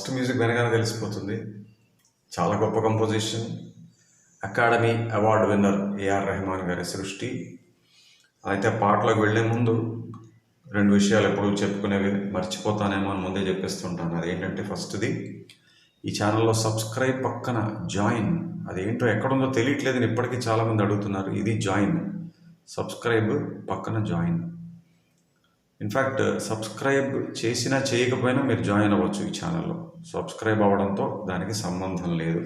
First music వెనకాల తెలిసిపోతుంది. చాలా గొప్ప composition academy award winner AR Rahman గారి సృష్టి. అయితే పాటలోకి వెళ్ళే ముందు రెండు విషయాలు ఎప్పుడు చెప్పుకునేవి మర్చిపోతానేమో అని ముందే చెప్పేస్తుంటాను. అదేంటంటే ఫస్ట్ది ఈ ఛానల్లో సబ్స్క్రైబ్ పక్కన జాయిన్. అదేంటో ఎక్కడుందో తెలియట్లేదు అని ఇప్పటికీ చాలామంది అడుగుతున్నారు. ఇది జాయిన్. సబ్స్క్రైబ్ పక్కన జాయిన్. ఇన్ఫ్యాక్ట్ సబ్స్క్రైబ్ చేసినా చేయకపోయినా మీరు జాయిన్ అవ్వచ్చు ఈ ఛానల్లో. సబ్స్క్రైబ్ అవ్వడంతో దానికి సంబంధం లేదు.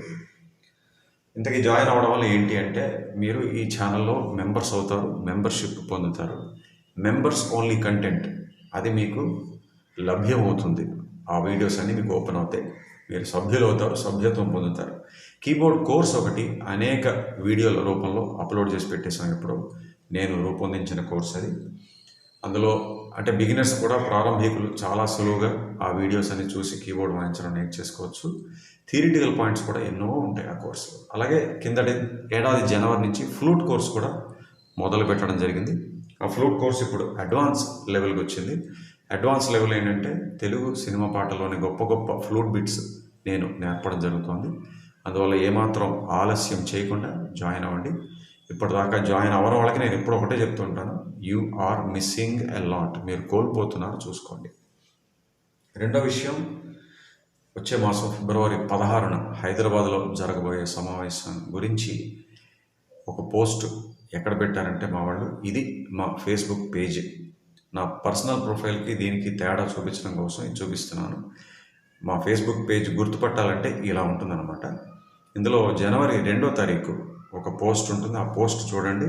ఇంతకీ జాయిన్ అవ్వడం వల్ల ఏంటి అంటే మీరు ఈ ఛానల్లో మెంబర్స్ అవుతారు మెంబర్షిప్ పొందుతారు. Members only content. అది మీకు లభ్యం అవుతుంది ఆ వీడియోస్ అన్నీ మీకు ఓపెన్ అవుతాయి. మీరు సభ్యులు అవుతారు సభ్యత్వం పొందుతారు. కీబోర్డ్ కోర్స్ ఒకటి అనేక వీడియోల రూపంలో అప్లోడ్ చేసి పెట్టేసాను ఇప్పుడు నేను రూపొందించిన కోర్స్ అది. అందులో అంటే బిగినర్స్ కూడా ప్రారంభికులు చాలా సులువుగా ఆ వీడియోస్ అన్ని చూసి కీబోర్డ్ వాయించడం నేర్చేసుకోవచ్చు థియరిటికల్ పాయింట్స్ కూడా ఎన్నో ఉంటాయి ఆ కోర్సులో అలాగే కిందటి ఏడాది జనవరి నుంచి ఫ్లూట్ కోర్స్ కూడా మొదలు పెట్టడం జరిగింది. ఆ ఫ్లూట్ కోర్స్ ఇప్పుడు అడ్వాన్స్ లెవెల్కి వచ్చింది. అడ్వాన్స్ లెవెల్ ఏంటంటే తెలుగు సినిమా పాటలోని గొప్ప గొప్ప ఫ్లూట్ బిట్స్ నేను నేర్పడం జరుగుతోంది. అందువల్ల ఏమాత్రం ఆలస్యం చేయకుండా జాయిన్ అవ్వండి. ఇప్పటిదాకా జాయిన్ అవ్వడం వాళ్ళకి నేను ఇప్పుడు ఒకటే చెప్తుంటాను. You are missing a lot మీరు కోల్పోతున్నారు చూసుకోండి. రెండో విషయం వచ్చే మాసం ఫిబ్రవరి పదహారున హైదరాబాద్లో జరగబోయే సమావేశం గురించి ఒక పోస్ట్ ఎక్కడ పెట్టారంటే మా వాళ్ళు ఇది మా ఫేస్బుక్ పేజ్ నా పర్సనల్ ప్రొఫైల్కి దీనికి తేడా చూపించడం కోసం ఇది చూపిస్తున్నాను. మా ఫేస్బుక్ పేజ్ గుర్తుపట్టాలంటే ఇలా ఉంటుందన్నమాట. ఇందులో జనవరి రెండో తారీఖు ఒక పోస్ట్ ఉంటుంది. ఆ పోస్ట్ చూడండి.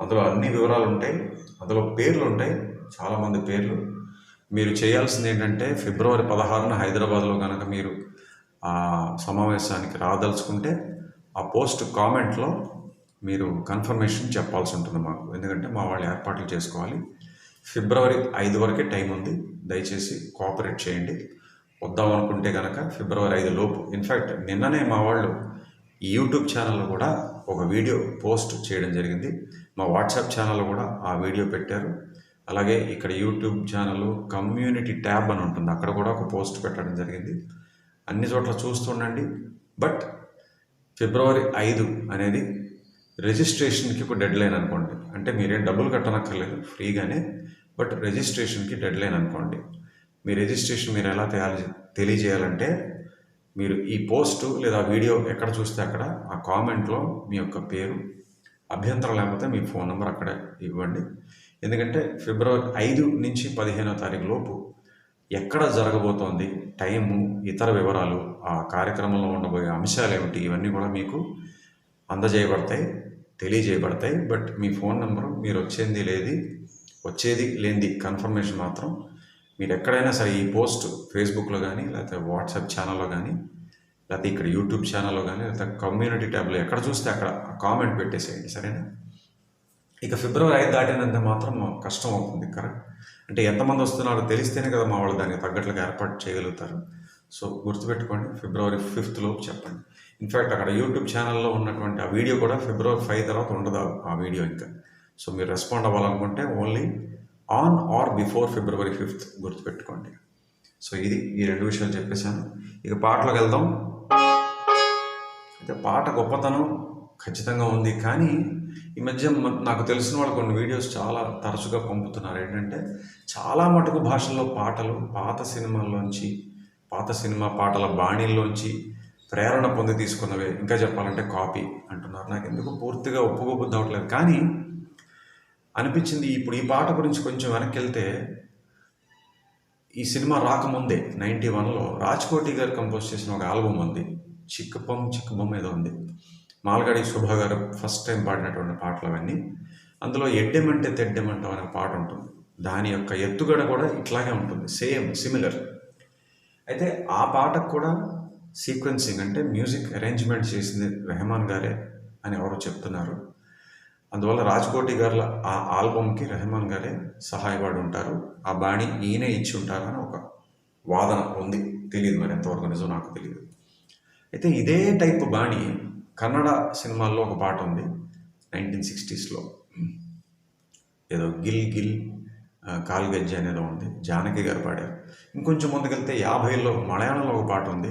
అందులో అన్ని వివరాలు ఉంటాయి. అందులో పేర్లు ఉంటాయి. చాలామంది పేర్లు. మీరు చేయాల్సింది ఏంటంటే ఫిబ్రవరి పదహారున హైదరాబాద్లో కనుక మీరు ఆ సమావేశానికి రాదలుచుకుంటే ఆ పోస్ట్ కామెంట్లో మీరు కన్ఫర్మేషన్ చెప్పాల్సి ఉంటుంది మాకు. ఎందుకంటే మా వాళ్ళు ఏర్పాట్లు చేసుకోవాలి. ఫిబ్రవరి ఐదు వరకే టైం ఉంది. దయచేసి కోఆపరేట్ చేయండి. వద్దాం అనుకుంటే కనుక ఫిబ్రవరి ఐదు లోపు. ఇన్ఫ్యాక్ట్ నిన్ననే మా వాళ్ళు యూట్యూబ్ ఛానల్ కూడా ఒక వీడియో పోస్ట్ చేయడం జరిగింది. మా వాట్సాప్ ఛానల్లో కూడా ఆ వీడియో పెట్టారు. అలాగే ఇక్కడ యూట్యూబ్ ఛానల్ కమ్యూనిటీ ట్యాబ్ అని ఉంటుంది. అక్కడ కూడా ఒక పోస్ట్ పెట్టడం జరిగింది. అన్ని చోట్ల చూస్తుండండి. బట్ ఫిబ్రవరి ఐదు అనేది రిజిస్ట్రేషన్కి ఒక డెడ్ లైన్ అనుకోండి. అంటే మీరేం డబ్బులు కట్టనక్కర్లేదు ఫ్రీగానే. బట్ రిజిస్ట్రేషన్కి డెడ్ లైన్ అనుకోండి. మీ రిజిస్ట్రేషన్ మీరు ఎలా తయారు తెలియజేయాలంటే మీరు ఈ పోస్టు లేదా వీడియో ఎక్కడ చూస్తే అక్కడ ఆ కామెంట్లో మీ యొక్క పేరు అభ్యంతరం లేకపోతే మీ ఫోన్ నెంబర్ అక్కడ ఇవ్వండి. ఎందుకంటే ఫిబ్రవరి ఐదు నుంచి పదిహేనో తారీఖు లోపు ఎక్కడ జరగబోతోంది టైము ఇతర వివరాలు ఆ కార్యక్రమంలో ఉండబోయే అంశాలు ఏమిటి ఇవన్నీ కూడా మీకు అందజేయబడతాయి తెలియజేయబడతాయి. బట్ మీ ఫోన్ నెంబరు మీరు వచ్చేది లేది వచ్చేది లేనిది కన్ఫర్మేషన్ మాత్రం మీరు ఎక్కడైనా సరే ఈ పోస్ట్ ఫేస్బుక్లో కానీ లేకపోతే వాట్సాప్ ఛానల్లో కానీ లేకపోతే ఇక్కడ యూట్యూబ్ ఛానల్లో కానీ లేకపోతే కమ్యూనిటీ ట్యాబ్లో ఎక్కడ చూస్తే అక్కడ కామెంట్ పెట్టేసేయండి సరేనా? ఇక ఫిబ్రవరి ఐదు దాటినంత మాత్రం కష్టం అవుతుంది కరెక్ట్ అంటే ఎంతమంది వస్తున్నారో తెలిస్తేనే కదా మా వాళ్ళు దానికి తగ్గట్లుగా ఏర్పాటు చేయగలుగుతారు. సో గుర్తుపెట్టుకోండి ఫిబ్రవరి ఫిఫ్త్ లోపు చెప్పండి. ఇన్ఫ్యాక్ట్ అక్కడ యూట్యూబ్ ఛానల్లో ఉన్నటువంటి ఆ వీడియో కూడా ఫిబ్రవరి ఫైవ్ తర్వాత ఉండదు ఆ వీడియో ఇంకా. సో మీరు రెస్పాండ్ అవ్వాలనుకుంటే only on or before February fifth గుర్తుపెట్టుకోండి. సో ఇది ఈ రెండు విషయాలు చెప్పేశాను. ఇక పాటలోకి వెళ్దాం. అయితే పాట గొప్పతనం ఖచ్చితంగా ఉంది. కానీ ఈ మధ్య నాకు తెలిసిన వాళ్ళు కొన్ని వీడియోస్ చాలా తరచుగా పంపుతున్నారు. ఏంటంటే చాలా మటుకు భాషల్లో పాటలు పాత సినిమాల్లోంచి పాత సినిమా పాటల బాణీల్లోంచి ప్రేరణ పొంది తీసుకున్నవే. ఇంకా చెప్పాలంటే కాపీ అంటున్నారు. నాకు ఎందుకు పూర్తిగా ఒప్పుకోబుద్ధి అవ్వట్లేదు. కానీ అనిపించింది. ఇప్పుడు ఈ పాట గురించి కొంచెం వెనక్కి వెళ్తే ఈ సినిమా రాకముందే నైంటీ వన్లో రాజ్కోటి గారు కంపోజ్ చేసిన ఒక ఆల్బమ్ ఉంది. చిక్కుపం చిక్కుబం ఏదో ఉంది. మాల్గాడి శుభ గారు ఫస్ట్ టైం పాడినటువంటి పాటలు అవన్నీ. అందులో ఎడ్డెమంటే తెడ్డెమంటాం అనే పాట ఉంటుంది. దాని యొక్క ఎత్తుగడ కూడా ఇట్లాగే ఉంటుంది. Same similar. అయితే ఆ పాటకు కూడా సీక్వెన్సింగ్ అంటే మ్యూజిక్ అరేంజ్మెంట్ చేసింది రెహమాన్ గారే అని ఎవరో చెప్తున్నారు. అందువల్ల రాజ్కోటి గారుల ఆ ఆల్బమ్కి రెహమాన్ గారే సహాయపడి ఉంటారు ఆ బాణి ఈయనే ఇచ్చి ఉంటారని ఒక వాదన ఉంది. తెలియదు మరి ఎంతవరకు నిజం నాకు తెలియదు అయితే ఇదే టైప్ బాణి కన్నడ సినిమాల్లో ఒక పాట ఉంది నైన్టీన్ సిక్స్టీస్లో. ఏదో గిల్ గిల్ కాల్ గజ్జి అనేది ఉంది. జానకి గారు పాడారు. ఇంకొంచెం ముందుకెళ్తే యాభైలో మలయాళంలో ఒక పాట ఉంది.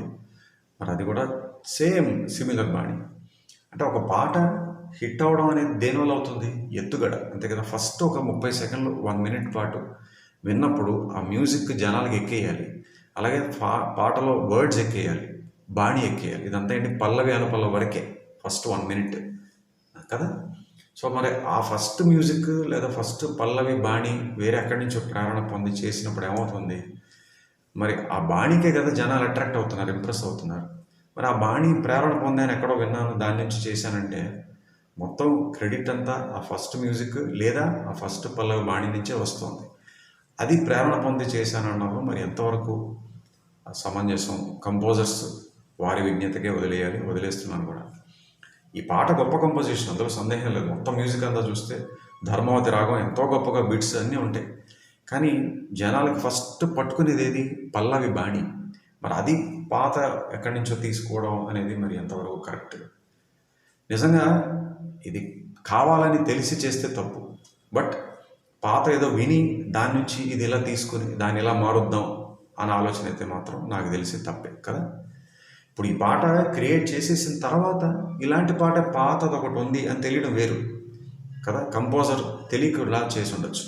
మరి అది కూడా సేమ్ సిమిలర్ బాణి. అంటే ఒక పాట హిట్ అవడం అనేది దేనివల్ల అవుతుంది? ఎత్తుగడ. అంతే కదా ఫస్ట్ ఒక ముప్పై సెకండ్లు వన్ మినిట్ పాటు విన్నప్పుడు ఆ మ్యూజిక్ జనాలకు ఎక్కేయాలి. అలాగే పా పాటలో వర్డ్స్ ఎక్కేయాలి బాణి ఎక్కేయాలి. ఇదంతా ఏంటి? పల్లవి అనుపల్లవి వరకే. First one minute. కదా? సో మరి ఆ ఫస్ట్ మ్యూజిక్ లేదా ఫస్ట్ పల్లవి బాణి వేరే ఎక్కడి నుంచో ప్రేరణ పొంది చేసినప్పుడు ఏమవుతుంది? మరి ఆ బాణికే కదా జనాలు అట్రాక్ట్ అవుతున్నారు ఇంప్రెస్ అవుతున్నారు. మరి ఆ బాణి ప్రేరణ పొందాను ఎక్కడో విన్నాను దాని నుంచి చేశానంటే మొత్తం క్రెడిట్ అంతా ఆ ఫస్ట్ మ్యూజిక్ లేదా ఆ ఫస్ట్ పల్లవి బాణి నుంచే వస్తుంది. అది ప్రేరణ పొంది చేశానన్నప్పుడు మరి ఎంతవరకు సమంజసం కంపోజర్స్ వారి విజ్ఞతకే వదిలేయాలి వదిలేస్తున్నాను కూడా. ఈ పాట గొప్ప కంపోజిషన్ అందులో సందేహం లేదు. మొత్తం మ్యూజిక్ అంతా చూస్తే ధర్మవతి రాగం ఎంతో గొప్పగా బిట్స్ అన్నీ ఉంటాయి. కానీ జనాలకు ఫస్ట్ పట్టుకునేది ఏది? పల్లవి బాణి. మరి అది పాత ఎక్కడి నుంచో తీసుకోవడం అనేది మరి ఎంతవరకు కరెక్ట్ నిజంగా ఇది కావాలని తెలిసి చేస్తే తప్పు. బట్ పాత ఏదో విని దాని నుంచి ఇది ఇలా తీసుకుని దాన్ని ఇలా మారుద్దాం అన్న ఆలోచన అయితే మాత్రం నాకు తెలిసి తప్పే కదా? ఇప్పుడు ఈ పాట క్రియేట్ చేసేసిన తర్వాత ఇలాంటి పాట పాతది ఒకటి ఉంది అని తెలియడం వేరు కదా? కంపోజర్ తెలియకుండా చేసి ఉండొచ్చు.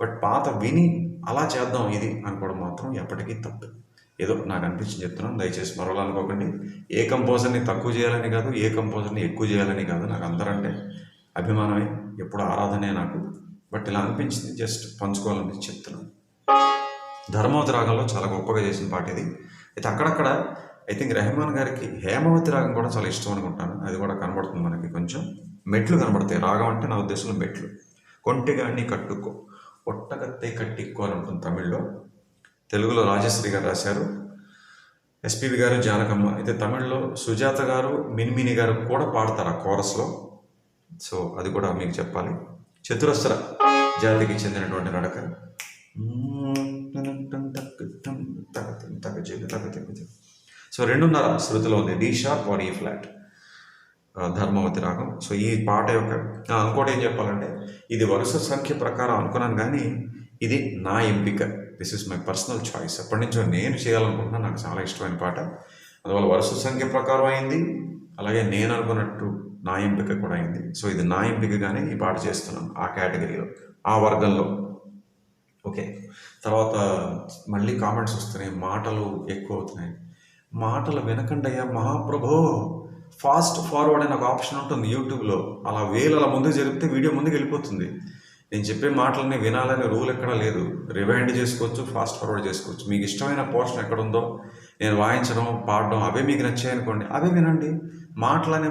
బట్ పాత విని అలా చేద్దాం ఇది అనుకోవడం మాత్రం ఎప్పటికీ తప్పు. ఏదో నాకు అనిపించింది చెప్తున్నాను దయచేసి మరోలా అనుకోకండి. ఏ కంపోజర్ని తక్కువ చేయాలని కాదు ఏ కంపోజర్ని ఎక్కువ చేయాలని కాదు నాకు అందరంటే అభిమానమే ఎప్పుడు ఆరాధనే నాకు. బట్ ఇలా అనిపించింది జస్ట్ పంచుకోవాలని చెప్తున్నాను. ధర్మవతి రాగంలో చాలా గొప్పగా చేసిన పాట ఇది. అయితే అక్కడక్కడ ఐ థింక్ రెహమాన్ గారికి హేమవతి రాగం కూడా చాలా ఇష్టం అనుకుంటాను. అది కూడా కనబడుతుంది మనకి కొంచెం. మెట్లు కనబడతాయి. రాగం అంటే నా ఉద్దేశంలో మెట్లు. కొంటిగాన్ని కట్టుకో ఒట్టగత్తే కట్టిక్కో అని ఉంటుంది తమిళ్ళో. తెలుగులో రాజశ్రీ గారు రాశారు. ఎస్పీబి గారు జానకమ్మ. అయితే తమిళ్ళో సుజాత గారు మిన్మిని గారు కూడా పాడతారు ఆ కోరస్లో. సో అది కూడా మీకు చెప్పాలి. చతురస్ర జాతికి చెందినటువంటి నడక. సో రెండున్నర శృతిలో ఉంది. D sharp or E flat Dharmavati రాగం. సో ఈ పాట యొక్క ఇంకోటి ఏం చెప్పాలంటే ఇది వరుస సంఖ్య ప్రకారం అనుకున్నాను కానీ ఇది నా ఎంపిక. This is my personal choice ఎప్పటి నుంచో నేను చేయాలనుకుంటున్నా నాకు చాలా ఇష్టమైన పాట. అందువల్ల వరుస సంఖ్య ప్రకారం అయింది. అలాగే నేను అనుకున్నట్టు నా ఎంపిక కూడా అయింది. సో ఇది నా ఎంపికగానే ఈ పాట చేస్తున్నాను ఆ కేటగిరీలో ఆ వర్గంలో. ఓకే తర్వాత మళ్ళీ కామెంట్స్ వస్తున్నాయి. మాటలు ఎక్కువ అవుతున్నాయి. మాటలు వినకండయ్యా మహాప్రభో. ఫాస్ట్ ఫార్వర్డ్ అనే ఒక ఆప్షన్ ఉంటుంది యూట్యూబ్లో. అలా వేలు అలా ముందుకు జరిపితే వీడియో ముందుకు వెళ్ళిపోతుంది. నేను చెప్పే మాటలని వినాలనే రూల్ ఎక్కడా లేదు. రివైండ్ చేసుకోవచ్చు ఫాస్ట్ ఫార్వర్డ్ చేసుకోవచ్చు. మీకు ఇష్టమైన పోర్షన్ ఎక్కడ ఉందో నేను వాయించడం పాడడం అవే మీకు నచ్చాయనుకోండి అవే వినండి. మాటలనే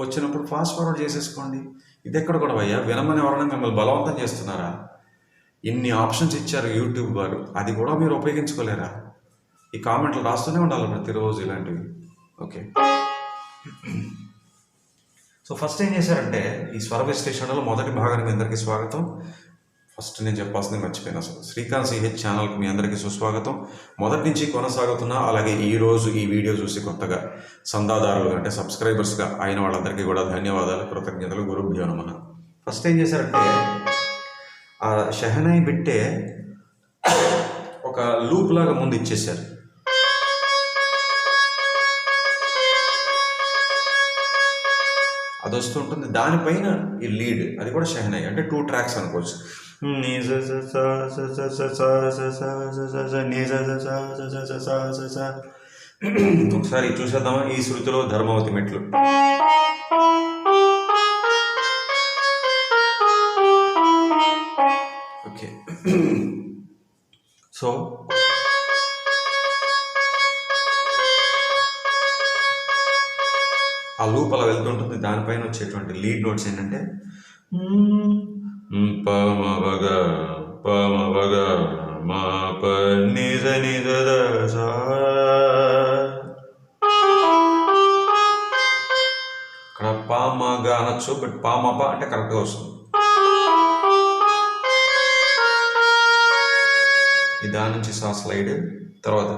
వచ్చినప్పుడు ఫాస్ట్ ఫార్వర్డ్ చేసేసుకోండి. ఇది ఎక్కడ కూడా అయ్యా? వినమని ఎవరైనా మిమ్మల్ని బలవంతం చేస్తున్నారా? ఇన్ని ఆప్షన్స్ ఇచ్చారు యూట్యూబ్ వారు. అది కూడా మీరు ఉపయోగించుకోలేరా? ఈ కామెంట్లు రాస్తూనే ఉండాలి ప్రతిరోజు ఇలాంటివి. ఓకే సో ఫస్ట్ ఏం చేశారంటే ఈ స్వర విశ్లేషణలో మొదటి భాగానికి మీ అందరికీ స్వాగతం. ఫస్ట్ నేను చెప్పాల్సింది మర్చిపోయినా అసలు శ్రీకాంత్ సిహెచ్ ఛానల్కి మీ అందరికీ సుస్వాగతం. మొదటి నుంచి కొనసాగుతున్న అలాగే ఈ రోజు ఈ వీడియో చూసి కొత్తగా సందాదారులు అంటే సబ్స్క్రైబర్స్గా అయిన వాళ్ళందరికీ కూడా ధన్యవాదాలు కృతజ్ఞతలు గురుభ్యో నమ. ఫస్ట్ ఏం చేశారంటే ఆ షెహనాయి బిట్టే ఒక లూప్ లాగా ముందు ఇచ్చేశారు. అది వస్తుంటుంది దానిపైన ఈ లీడ్ అది కూడా షెహనాయి అంటే టూ ట్రాక్స్ అనుకోవచ్చు ఒకసారి చూసేద్దామా ఈ శృతిలో ధర్మవతి మెట్లు ఓకే సో ఆ లూప్ అలా వెళ్తుంటుంది. దానిపైన వచ్చేటువంటి లీడ్ నోట్స్ ఏంటంటే పమవగ పమవగ మా ప నిజ నిజ ఇక్కడ పామగా అనొచ్చు బట్ పామప అంటే కరెక్ట్గా వస్తుంది. ఈ దాని నుంచి సా స్లైడ్. తర్వాత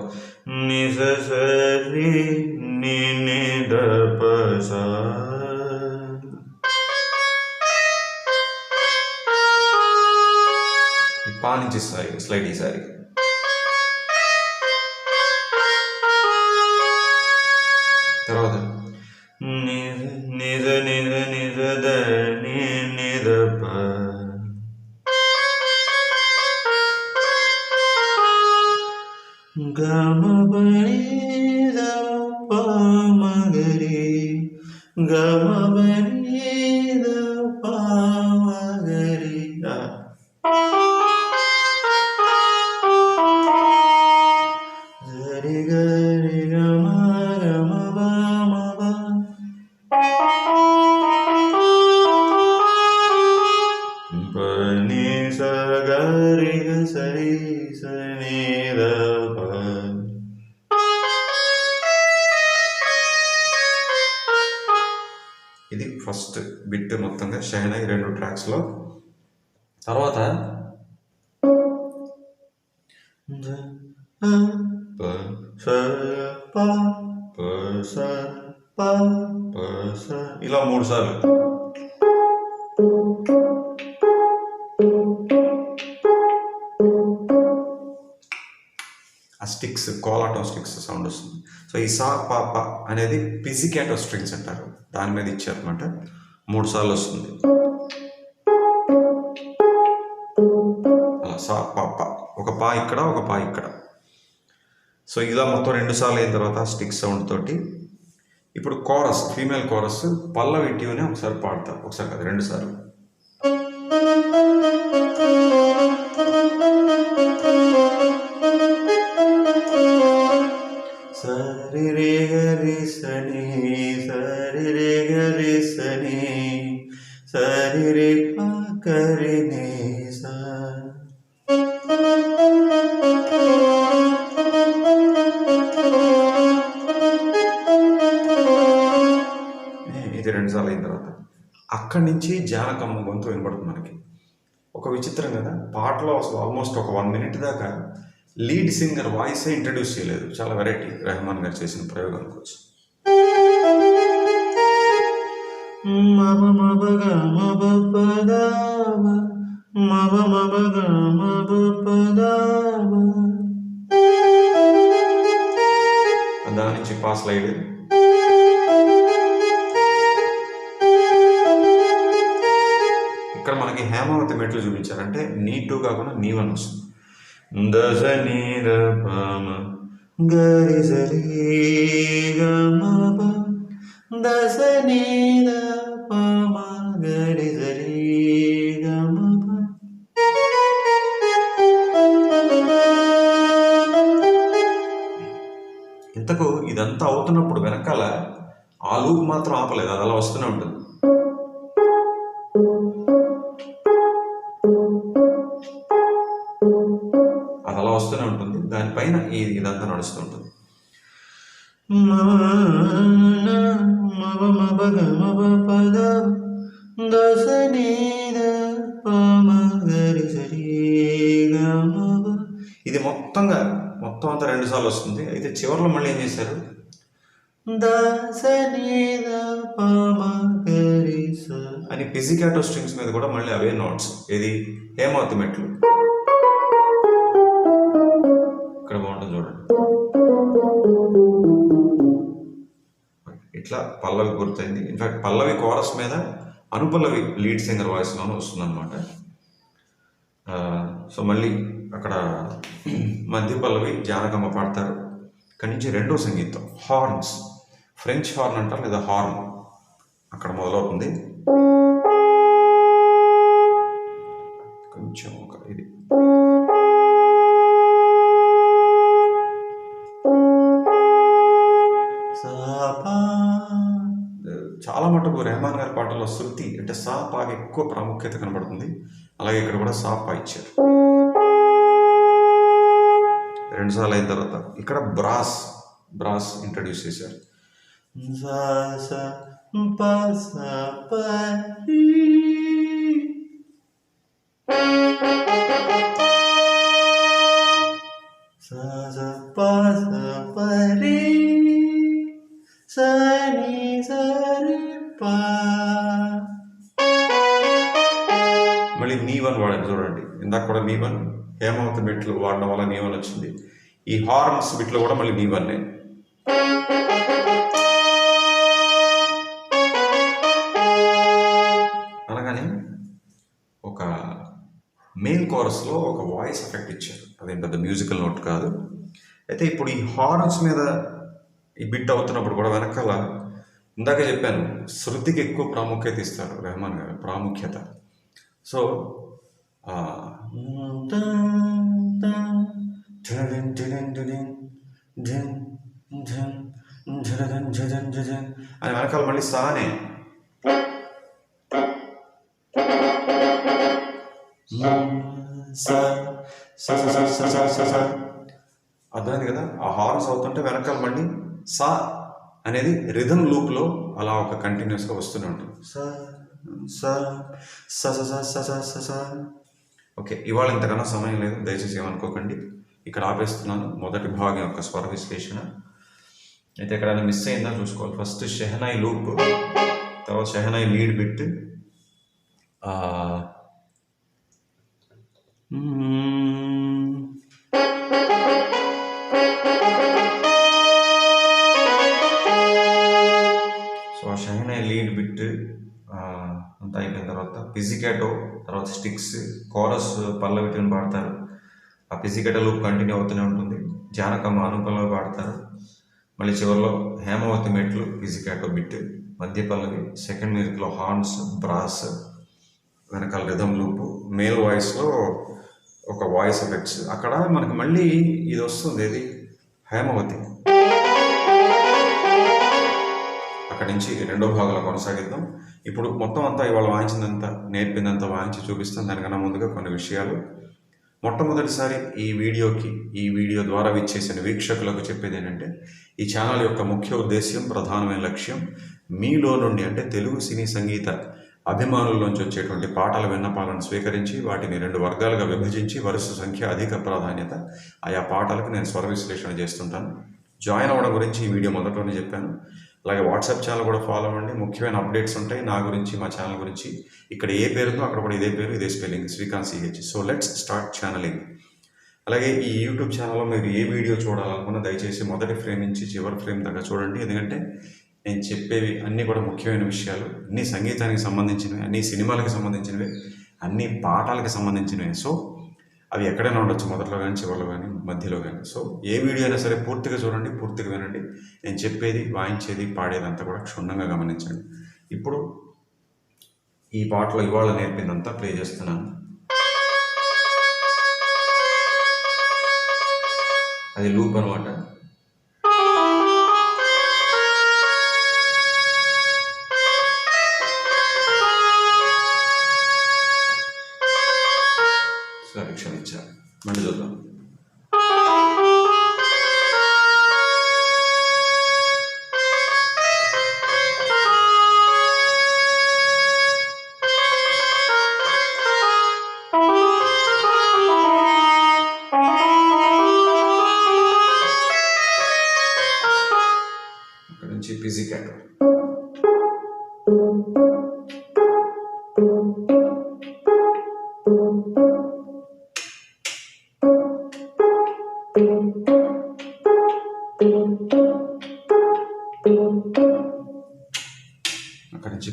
నిజ సరి ని ని ద ప సా. ఈ పా నుంచి స్లైడ్ స్లైడ్ ఈసారి తర్వాత గరి గ సరి స ని ద ప ఇది ఫస్ట్ బిట్ మొత్తంగా షైన్ అయ్యి రెండు ట్రాక్స్లో తర్వాత ప స ప ప స ప ప స ఇలా మూడు సార్లు ఆ స్టిక్స్ కోలాటో స్టిక్స్ సౌండ్ వస్తుంది. సో ఈ సా పా పా అనేది పిజికాటో స్ట్రింగ్స్ అంటారు. దాని మీద ఇచ్చారనమాట. మూడు సార్లు వస్తుంది. అలా సా పా పా. ఒక పా ఇక్కడ ఒక పా ఇక్కడ. సో ఇలా మొత్తం రెండు సార్లు అయిన తర్వాత స్టిక్ సౌండ్ తోటి ఇప్పుడు కోరస్ ఫీమేల్ కోరస్ పల్లవి ట్యూనే ఒకసారి పాడతారు. ఒకసారి కాదు రెండు సార్లు. సార్లు అయిన తర్వాత అక్కడి నుంచి జానకమ్మ గొంతు వినపడుతుంది మనకి. ఒక విచిత్రం కదా? పాటలో అసలు ఆల్మోస్ట్ ఒక వన్ మినిట్ దాకా లీడ్ సింగర్ వాయిసే ఇంట్రడ్యూస్ చేయలేదు. చాలా వెరైటీ రెహమాన్ గారు చేసిన ప్రయోగం అనుకోవచ్చు. మబ మబగ మబ పదావ మబ మబగ మబ పదావ దాని నుంచి పాస్ స్లైడ్ మనకి హేమావతి మెట్లు చూపించారు. అంటే నీ టూ కాకుండా నీ వన్ వస్తుంది. దశ నీర గరి సరి గమ దశ నీర పామ గరి సరి గమ ఇంతకు ఇదంతా అవుతున్నప్పుడు వెనకాల ఆ లూప్ మాత్రం ఆపలేదు. అది అలా వస్తూనే ఉంటుంది. దానిపైన ఈ ఇదంతా నడుస్తూ ఉంటుంది ఇది మొత్తంగా మొత్తం అంతా రెండు సార్లు వస్తుంది. అయితే చివరిలో మళ్ళీ ఏం చేశారు? అని పిజికాటో స్ట్రింగ్స్ మీద కూడా మళ్ళీ అవే నోట్స్ ఇది హేమావతి మెట్లు. ఇక్కడ బాగుంటుంది చూడండి. ఇట్లా పల్లవి గుర్తయింది. ఇన్ఫాక్ట్ పల్లవి కోరస్ మీద అనుపల్లవి లీడ్ సింగర్ వాయిస్లోనే వస్తుంది అనమాట సో మళ్ళీ అక్కడ మధ్య పల్లవి జానకమ్మ పాడతారు. ఇక్కడి నుంచి రెండో సంగీతం హార్న్స్ ఫ్రెంచ్ హార్న్ అంటారు లేదా హార్న్ అక్కడ మొదలవుతుంది. కొంచెం ఒక ఇది. చాలా మటుకు రెహమాన్ గారి పాటల్లో శృతి అంటే సా పాకి ఎక్కువ ప్రాముఖ్యత కనబడుతుంది. అలాగే ఇక్కడ కూడా సా పా ఇచ్చారు రెండు సార్లు అయిన తర్వాత ఇక్కడ బ్రాస్ బ్రాస్ ఇంట్రడ్యూస్ చేశారు. కూడా నీ వన్ హేమావతి మెట్లు వాడడం వల్ల నీ వన్ వచ్చింది. ఈ హార్న్స్ బిట్లు కూడా మళ్ళీ నీ వన్నే అనగానే ఒక మెయిన్ కోరస్లో ఒక వాయిస్ ఎఫెక్ట్ ఇచ్చారు. అదేం పెద్ద మ్యూజికల్ నోట్ కాదు. అయితే ఇప్పుడు ఈ హార్న్స్ మీద ఈ బిట్ అవుతున్నప్పుడు కూడా వెనకాల ఇందాక చెప్పాను శృతికి ఎక్కువ ప్రాముఖ్యత ఇస్తారు రెహమాన్ గారు ప్రాముఖ్యత. సో అని వెనకాల మళ్ళీ సానే అర్థమైంది కదా ఆ హార్న్స్ అవుతుంటే వెనకాల మళ్ళీ సా అనేది రిథమ్ లూప్లో అలా ఒక కంటిన్యూస్గా వస్తూనే ఉంటుంది సా సా స స స స స ఓకే ఇవాళ ఇంతకన్నా సమయం లేదు దయచేసి ఏమనుకోకండి. ఇక్కడ ఆపేస్తున్నాను మొదటి భాగం యొక్క స్వర విశ్లేషణ. అయితే ఎక్కడైనా మిస్ అయిందా చూసుకోవాలి. ఫస్ట్ షెహనాయి లూప్ తర్వాత షెహనాయి లీడ్ బిట్ సో ఆ షైన్ లీడ్ బిట్ అంతా అయిపోయిన తర్వాత పిజికాటో తర్వాత స్టిక్స్ కోరస్ పల్లవిటిని పాడతారు ఆ పిజికాటో లూప్ కంటిన్యూ అవుతూనే ఉంటుంది. జానకమ్మ అనుపల్లవి పాడతారు మళ్ళీ చివరిలో హేమవతి మెట్లు పిజికాటో బిట్ మధ్య పల్లవి సెకండ్ మ్యూజిక్లో హార్న్స్ బ్రాస్ వెనకాల రిధమ్ లూప్ మేల్ వాయిస్లో ఒక వాయిస్ ఎఫెక్ట్స్. అక్కడ మనకి మళ్ళీ ఇది వస్తుంది ఇది హేమవతి. అక్కడి నుంచి రెండో భాగంలో కొనసాగిద్దాం. ఇప్పుడు మొత్తం అంతా ఇవాళ వాయించిందంతా నేర్పిందంతా వాయించి చూపిస్తాం. దానికన్నా ముందుగా కొన్ని విషయాలు. మొట్టమొదటిసారి ఈ వీడియోకి ఈ వీడియో ద్వారా విచ్చేసిన వీక్షకులకు చెప్పేది ఏంటంటే ఈ ఛానల్ యొక్క ముఖ్య ఉద్దేశ్యం ప్రధానమైన లక్ష్యం మీలో నుండి అంటే తెలుగు సినీ సంగీత అభిమానుల్లోంచి వచ్చేటువంటి పాటల విన్నపాలను స్వీకరించి వాటిని రెండు వర్గాలుగా విభజించి వరుస సంఖ్య అధిక ప్రాధాన్యత ఆయా పాటలకు నేను స్వర విశ్లేషణ చేస్తుంటాను. జాయిన్ అవ్వడం గురించి ఈ వీడియో మొదట్లోనే చెప్పాను. అలాగే వాట్సాప్ ఛానల్ కూడా ఫాలో అవ్వండి. ముఖ్యమైన అప్డేట్స్ ఉంటాయి. నా గురించి మా ఛానల్ గురించి. ఇక్కడ ఏ పేరుందో అక్కడ కూడా ఇదే పేరు ఇదే spelling. Srikanth CH so let's start channelling. అలాగే ఈ యూట్యూబ్ ఛానల్లో మీరు ఏ వీడియో చూడాలనుకున్నా దయచేసి మొదటి ఫ్రేమ్ నుంచి చివరి ఫ్రేమ్ దాకా చూడండి. ఎందుకంటే నేను చెప్పేవి అన్నీ కూడా ముఖ్యమైన విషయాలు. అన్ని సంగీతానికి సంబంధించినవి అన్ని సినిమాలకు సంబంధించినవి అన్ని పాఠాలకు సంబంధించినవి. సో అవి ఎక్కడైనా ఉండొచ్చు మొదట్లో కానీ చివరిలో కానీ మధ్యలో కానీ సో ఏ వీడియో అయినా సరే పూర్తిగా చూడండి పూర్తిగా వినండి. నేను చెప్పేది వాయించేది పాడేదంతా కూడా క్షుణ్ణంగా గమనించండి. ఇప్పుడు ఈ పాటలో ఇవాళ నేర్పిందంతా ప్లే చేస్తున్నాను. అది లూప్ అనమాట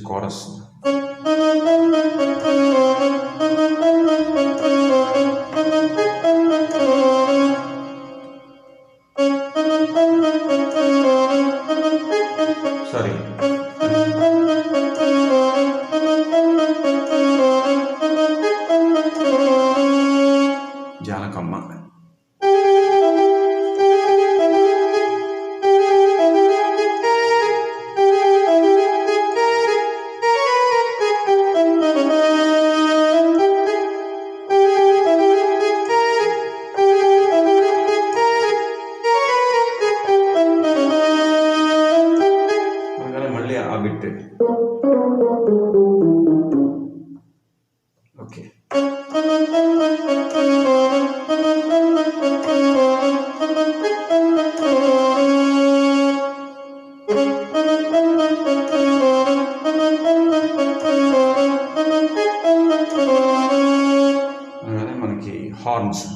coração. horns.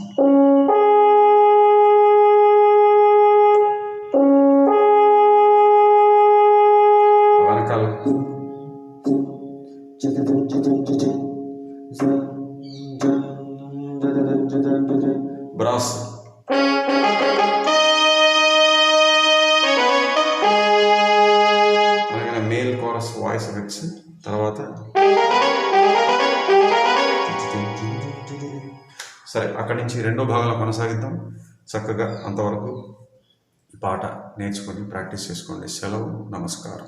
Brass. అక్కడి నుంచి రెండో భాగంలో కొనసాగిద్దాం. చక్కగా అంతవరకు పాట నేర్చుకొని ప్రాక్టీస్ చేసుకోండి. సెలవు నమస్కారం.